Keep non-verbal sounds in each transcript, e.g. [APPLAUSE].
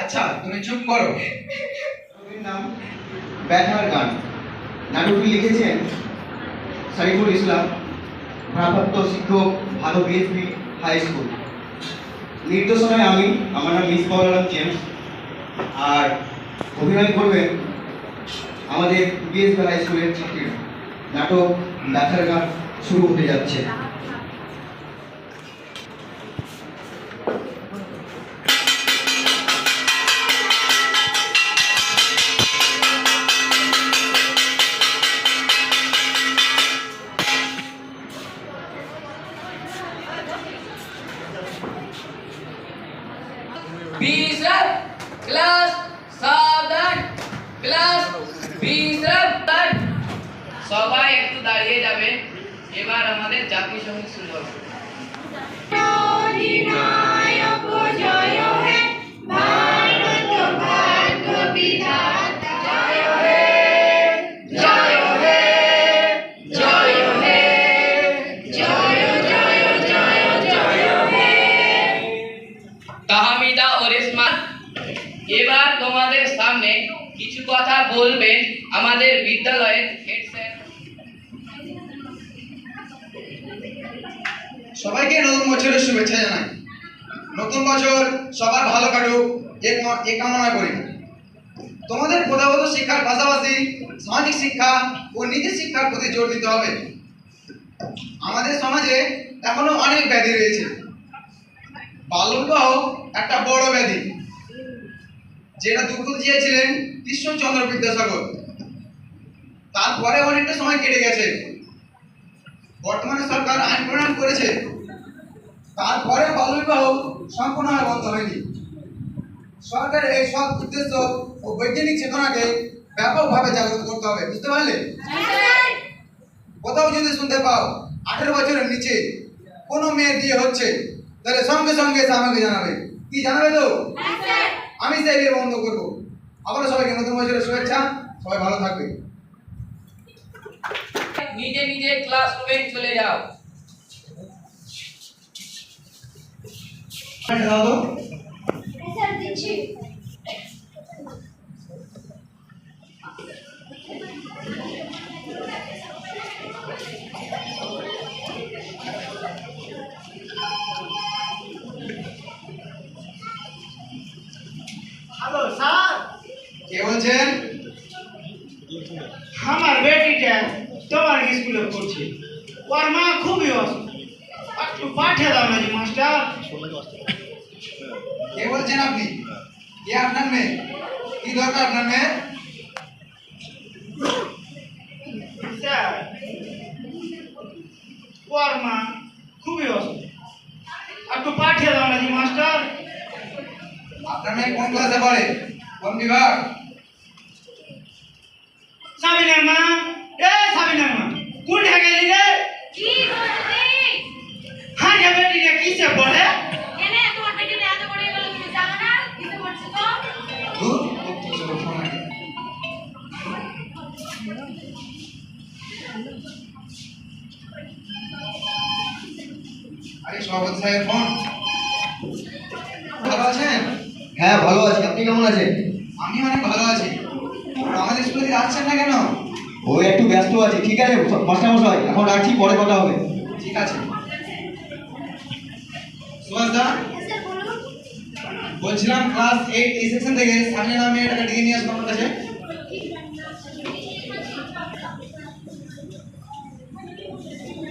আচ্ছা তুমি চুপ করো। নাম ব্যথার গান। নাটকটি লিখেছেন সারিফুল ইসলাম ভারপ্রাপ্ত শিক্ষক, ভালো বিএসপি হাই স্কুল। নির্দেশনায় আমি, আমার নাম মিস পাওয়ার আলম জেমস, আর অভিনয় করবেন আমাদের বিএসপি হাই স্কুলের ছাত্রীরা। নাটক ব্যথার গান শুরু হতে যাচ্ছে। সাবধান ক্লাস বিশ্রাম তার সবাই একটু দাঁড়িয়ে যাবেন এবার আমাদের জাতীয় সংগীত শুরু হবে। জয় হে ভারত ভাগ্য বিধাতা জয় হে জয় হে জয় হে জয় জয় জয় জয় হে। তাহমিদা ও এবার তোমাদের সামনে কিছু কথা বলবেন। আমাদের বিদ্যালয়ের হেড স্যার সবাইকে নতুন বছরের শুভেচ্ছা জানাই। নতুন বছর সবার ভালো কাটুক, এ কামনা করি। তোমাদের প্রথাগত শিক্ষার পাশাপাশি সামাজিক শিক্ষা ও নিজের শিক্ষার প্রতি জোর দিতে হবে। আমাদের সমাজে এখনও অনেক ব্যাধি রয়েছে। বাল্যবিবাহ একটা বড় ব্যাধি। যেটা দূর দিয়েছিলেন কৃষ্ণচন্দ্র বিদ্যাসাগর। তারপরে অনেকটা সময় কেটে গেছে। বর্তমানে সরকার আইন প্রণয়ন করেছে। তারপরে বাল্যবিবাহ সম্পূর্ণভাবে বন্ধ হয়নি। সরকারের এই সব উদ্দেশ্য ও বৈজ্ঞানিক চেতনাকে ব্যাপকভাবে জাগ্রত করতে হবে। বুঝতে পারলে? কোথাও যদি শুনতে পাও আঠেরো বছরের নিচে কোনো মেয়ে বিয়ে হচ্ছে তাহলে সঙ্গে সঙ্গে এসে আমাকে জানাবে। কি জানাবে তো? আমি সেই বিয়ে বন্ধ করব। আবারও সবাইকে নতুন বছরের শুভেচ্ছা। সবাই ভালো থাকবে নিজে নিজে ক্লাসরুমে চলে যাও। দাও। তো। স্যার দিচ্ছি। হ্যালো স্যার কে বলছেন? আমার বেটিটা তোমার স্কুলে পড়ছে। ওর মা খুবই অসুস্থ। পাঠিয়ে দাও না মাস্টার? কে বলছেন আপনি? কে আপনার মেয়ে? কি দরকার আপনার মেয়ে? ওর মা খুবই অসুস্থ। একটু পাঠিয়ে দাও না মাস্টার? আপনার মেয়ে কোন ক্লাসে পড়ে? কোন বিভাগ? সাবিনার মা এ সাবিনার মা কোথায় গেলি রে কি করতে হ্যাঁ রে এনে তোমার এত বড় গেল তুমি জানো না? তো? আরে সভাপতি সাহেব ফোন ভালো আছেন? হ্যাঁ ভালো আছি। আপনি কেমন আছেন? আমি অনেক ভালো আছি। আমাদের স্কুলে আসছেন না কেন? ও একটু ব্যস্ত আছে, ঠিক আছে, মাস্টার মশাই, এখন রাখছি, পরে কথা হবে। ঠিক আছে। সুভাষ দা? বলছিলাম ক্লাস এইট এই সেকশন থেকে সামনে নামে টাকা দিয়ে নিয়ে আসব আমার কাছে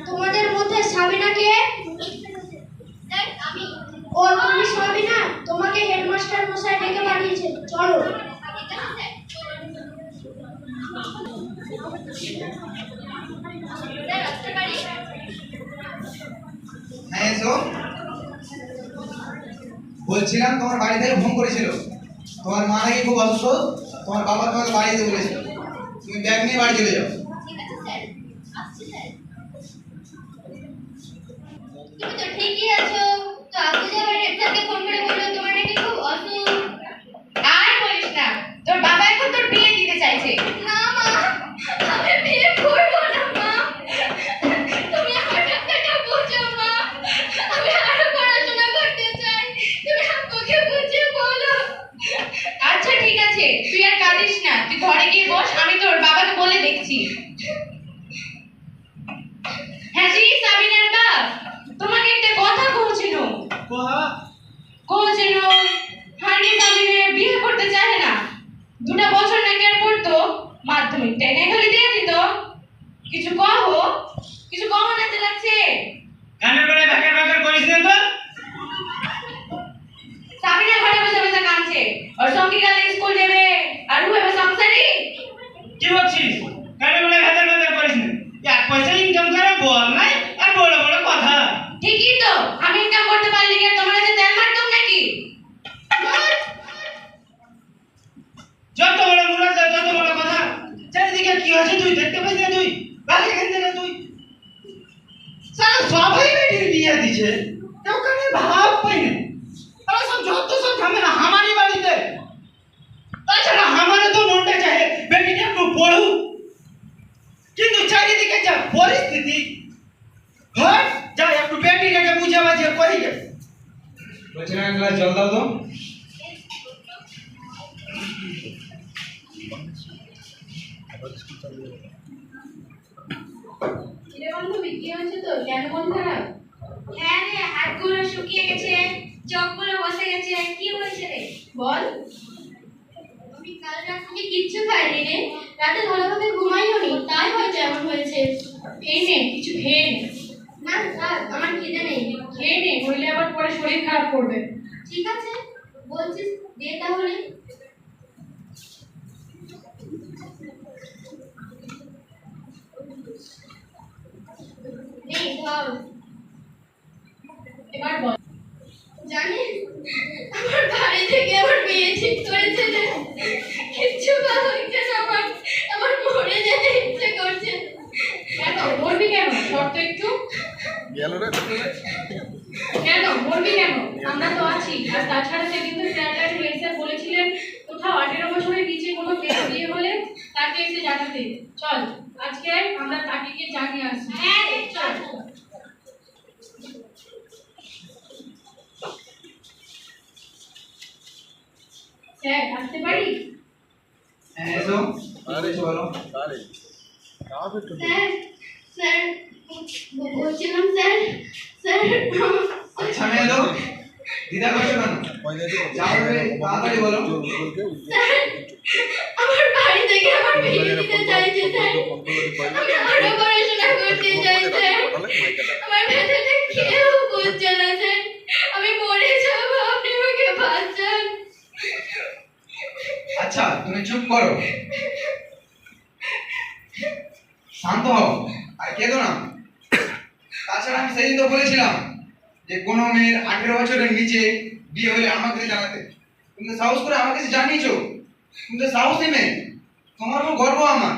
তোমাদের মধ্যে সাবিনা কে আমি ও তুমি সাবিনা তোমাকে হেডমাস্টার মশাই ডেকে পাঠিয়েছে চলো হ্যাঁ এসো বলছিলাম তোমার বাড়ি থেকে ফোন করেছিল তোমার মা নাকি খুব অসুস্থ তোমার বাবা তোমাকে বাড়ি যেতে বলেছিল তুমি ব্যাগ নিয়ে বাড়ি চলে যাও। তো ঠিকই আছো। তো আবু যাবার হেডস্যারকে ফোন করে বলল তোমার নাকি খুব অসুখ। আর বলিস না। তোর বাবা এখন তোর বিয়ে দিতে চাইছে। তুই ঘরে গিয়ে বস আমি তোর বাবাকে বলে দেখছি। হ্যাঁ জি সাবিনার বাবা তোমাকে একটা কথা কইছিল কইছিল হানি সাবিনে বিয়ে করতে চায় না। দুটা বছর নাকি আর পড়তো মাধ্যমিক টেনে খালি দিয়ে দিত। কিছু কহো কি বলছিস কানের ভেতর ভেতর করিস না? এক পয়সা ইনকাম করে বল নাই? আর বড় বড় কথা। ঠিকই তো। আমি ইনকাম করতে পারলি কি তোমার কাছে তেল মারতাম নাকি? যত বড় মুরাদ যত বড় কথা। চারিদিকে কি হয়েছে তুই দেখতে পাইস না তুই? থেকে তুই। সারা সবাই বেটির বিয়ে দিছে কেউ কানে ভাব পাই না তারা সব যত সব ঝামেলা আমারই বাড়িতে তাছাড়া আমারও তো মনটা চাহে বেটিটা একটু পড়ুক কিন্তু চারিদিকে যা পরিস্থিতি হট যা একটু বেটিটাকে বুঝে বাজিয়ে করি গে বলছিলাম এক গ্লাস জল দাও তো রে বান্ধবী কি হয়েছে তো কেন মন খারাপ হ্যাঁ রে হাতগুলো শুকিয়ে গেছে চোখগুলো বসে গেছে কি হয়েছে রে? বল। আমি কাল রাত থেকে কিচ্ছু খাইনি রে রাতে ভালোভাবে ঘুমাইও নি তাই হয়তো এমন হয়েছে। এই নে কিছু খেয়ে নে। না স্যার আমার খিদে নেই। খেয়ে নে নইলে আবার পরে শরীর খারাপ করবে। ঠিক আছে বলছিস দে তাহলে। নেই এবার বল। জানিস আমার বাড়ি থেকে আমার বিয়ে ঠিক করেছে রে কিচ্ছু ভালো হচ্ছে না আমার। আমার মরে যেতে ইচ্ছে করছে। কেন? মরবি কেন? শর্ত একটু? কেন? মরবি কেন? আমরা তো আছি। আর তাছাড়া সেদিন তো স্যার হেড বলেছিলেন কোথাও আঠেরো বছরের নিচে কোনো মেয়ে বিয়ে হলে তাকে এসে জানাতে। চল। আজকে আমরা তাকে গিয়ে জানিয়ে আসি হ্যাঁ চল স্যার আসতে পারি? হ্যাঁ এসো কিছু বলো স্যার স্যার ব- বলছিলাম স্যার স্যার আচ্ছা মেয়ে লোক দিদা করছ কেন যাও রে তাড়াতাড়ি বলো। স্যার আমার বাড়ি থেকে আমার বিয়ে দিতে চাইছে স্যার। আমি আরও পড়াশোনা করতে চাই স্যার। আমার ব্যথাটা কেউ বুঝছে না স্যার। আমি মরে যাব আপনি আমাকে বাঁচান। আচ্ছা তুমি চুপ করো। শান্ত হও আর কেঁদো না। তাছাড়া আমি সেদিন তো বলেছিলাম যে কোনো মেয়ের আঠেরো বছরের নিচে বিয়ে হলে আমাকে জানাতে। তুমি তো সাহস করে আমার কাছে জানিয়েছো। তুমি তো সাহসী মেয়ে। তোমার উপর গর্ব আমার।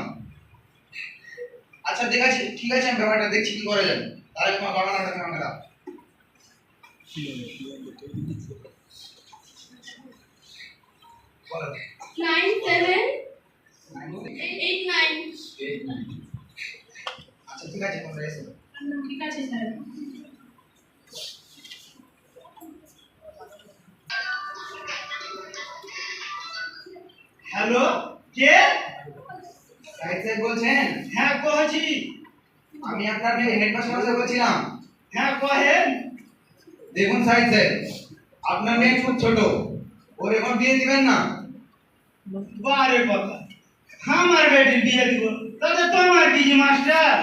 আচ্ছা ঠিক আছে ঠিক আছে আমি ব্যাপারটা দেখছি কি করা যায়। তাহলে তোমার বাবা নামটা আমাকে দাও। নাইন সেভেন এইট নাইন আচ্ছা ঠিক আছে তোমরা এসো। ঠিক আছে স্যার। হ্যালো কে? সাহেব সাহেব বলছেন? হ্যাঁ কহছি আমি আপনার হেডমাস্টার মশাই বলছিলাম। হ্যাঁ কহেন দেখুন সাহেব সাহেব আপনার মেয়ে খুব ছোট। ওর এখন বিয়ে দিবেন না? বারে কথা। আমার বেটির বিয়ে দিব। তাহলে তোমার কি মাস্টার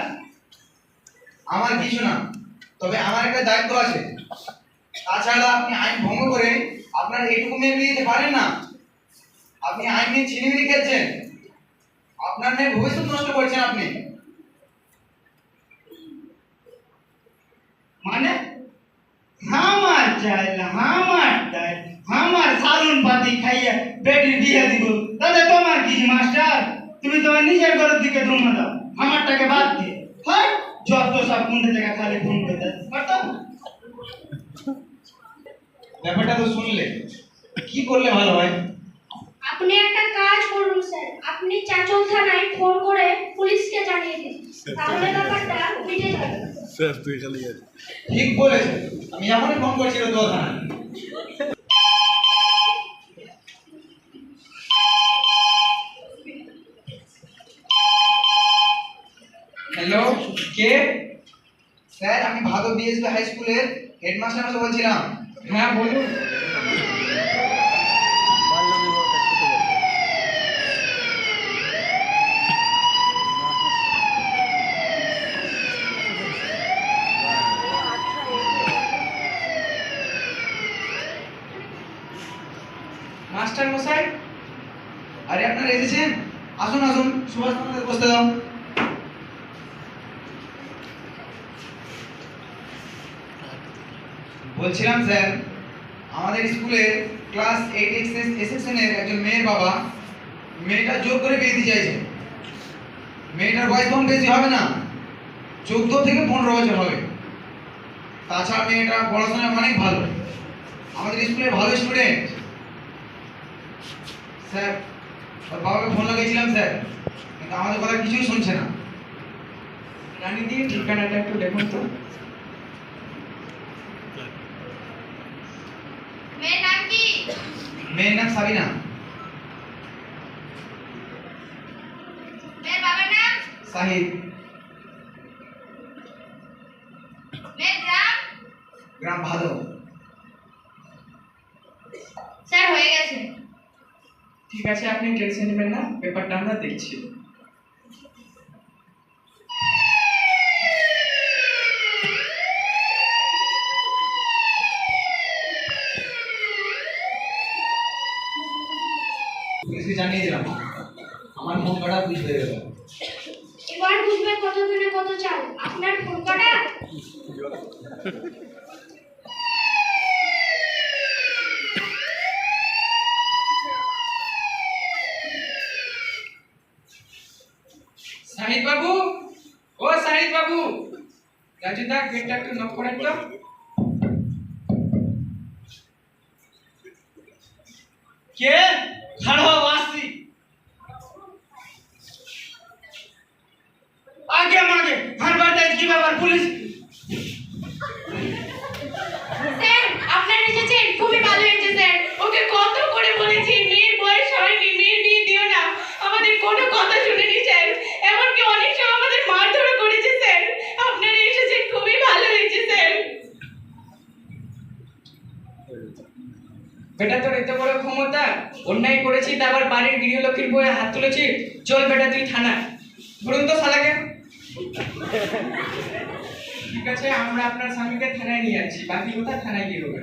আমার কিছু না। তবে আমার একটা দায়িত্ব আছে। তাছাড়া আপনি আইন ভঙ্গ করে আপনার এইটুকু মেয়ে বিয়ে দিতে পারেন না? আপনি আইন নিয়ে ছিনিমিনি খেলছেন। আপনার মেয়ে ভবিষ্যৎ নষ্ট করছেন আপনি। মানে? আমার চাইল আমার চাইল আমার সালুন পাতি খাইয়া বেটির বিয়ে দিব। তাহলে তোমার কি, মাস্টার? তুমি তোমার নিজের ঘরের দিকে ধুমা দাও। আমারটাকে বাদ দিয়ে। হ্যাঁ? যত সব কুন্ডে জায়গা খালি ফোন করে দেয় ব্যাপারটা তো শুনলে। কি করলে ভালো হয়? আপনি একটা কাজ করুন স্যার। আপনি চাচল থানায় ফোন করে পুলিশকে জানিয়ে দিন। তাহলে ব্যাপারটা মিটে যাবে। স্যার তুই খালি ঠিক বলেছে আমি এখনই ফোন করছি তো থানায় হ্যালো কে? স্যার আমি ভাদব বিএসপি হাই স্কুলের হেডমাস্টার বলছিলাম। হ্যাঁ বলুন। আসুন আসুন, সুভাষ বসতে দাও। বলছিলাম, স্যার, আমাদের স্কুলে ক্লাস এইট এসেকশনের একজন মেয়ের বাবা মেয়েটা জোর করে বিয়ে দিতে চাইছে। মেয়েটার বয়স তখন বেশি হবে না, চোদ্দ থেকে পনেরো বছর হবে। তাছাড়া মেয়েটা পড়াশোনায় অনেক ভালো। আমাদের স্কুলের ভালো স্টুডেন্ট। স্যার ওর বাবাকে ফোন লাগিয়েছিলাম স্যার। কিন্তু আমাদের কথা কিছুই শুনছে না। রানী দিয়ে ঠিকানাটা একটু দেখুন তো। মেয়ের নাম কি? মেয়ের নাম সাবিনা। মেয়ের বাবার নাম? সাহিদ। মেয়ের গ্রাম? গ্রাম ভালো স্যার হয়ে গেছে। ঠিক আছে আপনি টেনশন নেবেন না ব্যাপারটা আমরা দেখছি পুলিশকে জানিয়ে দিলাম আমার ফোন করা পুলিশ হয়ে গেল এবার বুঝবে কত দিনে কত চাল আপনার ফোন কটা সাহিদ বাবু ও সাহিদ বাবু গেটটা একটু নক করেন তো কে? খাড়াও আসছি। আগে মাগে হারবার দেয় কি ব্যাপার পুলিশ স্যার আপনার এসেছেন খুবই ভালো হয়েছে স্যার ওকে কত করে বলেছি মেয়ের বয়স হয়নি মেয়ের বিয়ে দিও না আমাদের কোনো কথা শুনেনি স্যার এমনকি অনেক সময় আমাদের মারধরও করেছে স্যার আপনারা এসেছেন খুবই ভালো হয়েছে স্যার বেটা তোর এত বড় ক্ষমতা অন্যায় করেছি তা আবার বাড়ির গৃহলক্ষ্মীর বয়ে হাত তুলেছি চল বেটা তুই থানা ধরুন তো শালাকে। [LAUGHS] ঠিক আছে আমরা আপনার স্বামীকে থানায় নিয়ে যাচ্ছি। বাকি কোথায় থানায় গিয়ে হবে